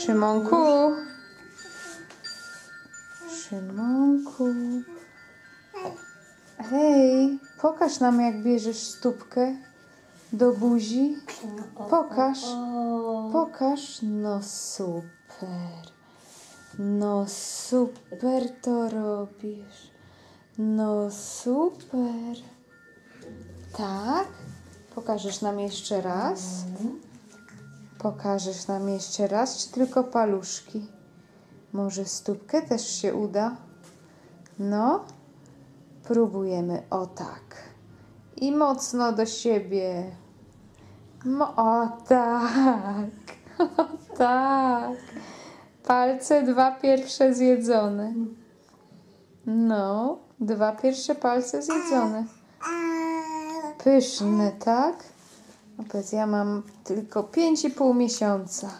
Szymonku. Szymonku. Hej, pokaż nam jak bierzesz stópkę do buzi. Pokaż. Pokaż. No super. No super to robisz. No super. Tak? Pokażesz nam jeszcze raz? Pokażesz nam jeszcze raz, czy tylko paluszki? Może stópkę też się uda? No, próbujemy. O tak. I mocno do siebie. Mo o tak. O tak. Palce dwa pierwsze zjedzone. No, dwa pierwsze palce zjedzone. Pyszne, tak? No powiedz, ja mam tylko pięć i pół miesiąca.